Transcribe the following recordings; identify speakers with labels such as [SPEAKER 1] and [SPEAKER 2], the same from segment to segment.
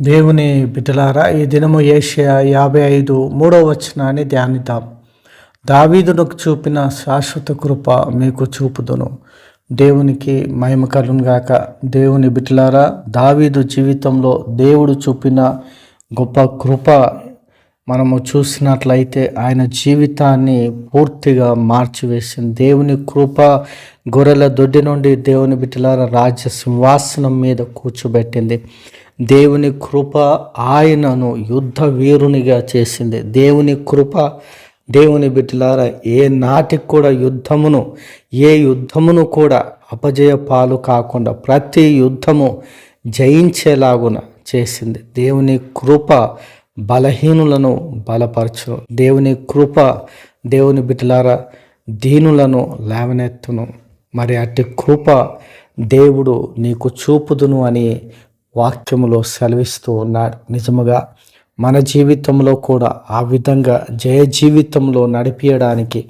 [SPEAKER 1] దేవుని బిడ్డలారా ఈ దినము ఏషియా యాభై ఐదు మూడో వచనాన్ని ధ్యానిద్దాం. దావీదునకు చూపిన శాశ్వత కృప మీకు చూపుదును. దేవునికి మహిమ కలుగును గాక. దేవుని బిడ్డలారా దావీదు జీవితంలో దేవుడు చూపిన గొప్ప కృప మనము చూసినట్లయితే ఆయన జీవితాన్ని పూర్తిగా మార్చివేసింది. దేవుని కృప గొర్రెల దొడ్డి నుండి దేవుని బిడ్డలార రాజ్య సింహాసనం మీద కూర్చోబెట్టింది. దేవుని కృప ఆయనను యుద్ధ వీరునిగా చేసింది. దేవుని కృప దేవుని బిడ్డలారా ఏ నాటికి కూడా యుద్ధమును ఏ యుద్ధమును కూడా అపజయ పాలు కాకుండా ప్రతి యుద్ధము జయించేలాగున చేసింది. దేవుని కృప బలహీనులను బలపరచును దేవుని కృప దేవుని బిడ్డలారా దీనులను లేవనెత్తును. మరి అట్టి కృప దేవుడు నీకు చూపుదును అని వాక్యములో సెలవిస్తూ ఉన్నాడు. నిజముగా మన జీవితంలో కూడా ఆ విధంగా జయ జీవితంలో నడిపించడానికి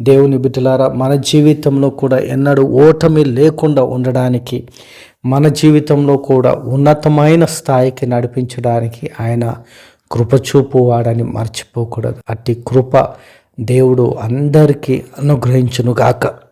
[SPEAKER 1] దేవుని బిడ్డలారా మన జీవితంలో కూడా ఎన్నడూ ఓటమి లేకుండా ఉండడానికి మన జీవితంలో కూడా ఉన్నతమైన స్థాయికి నడిపించడానికి ఆయన కృపచూపు వాడని మర్చిపోకూడదు. అట్టి కృప దేవుడు అందరికీ అనుగ్రహించునుగాక.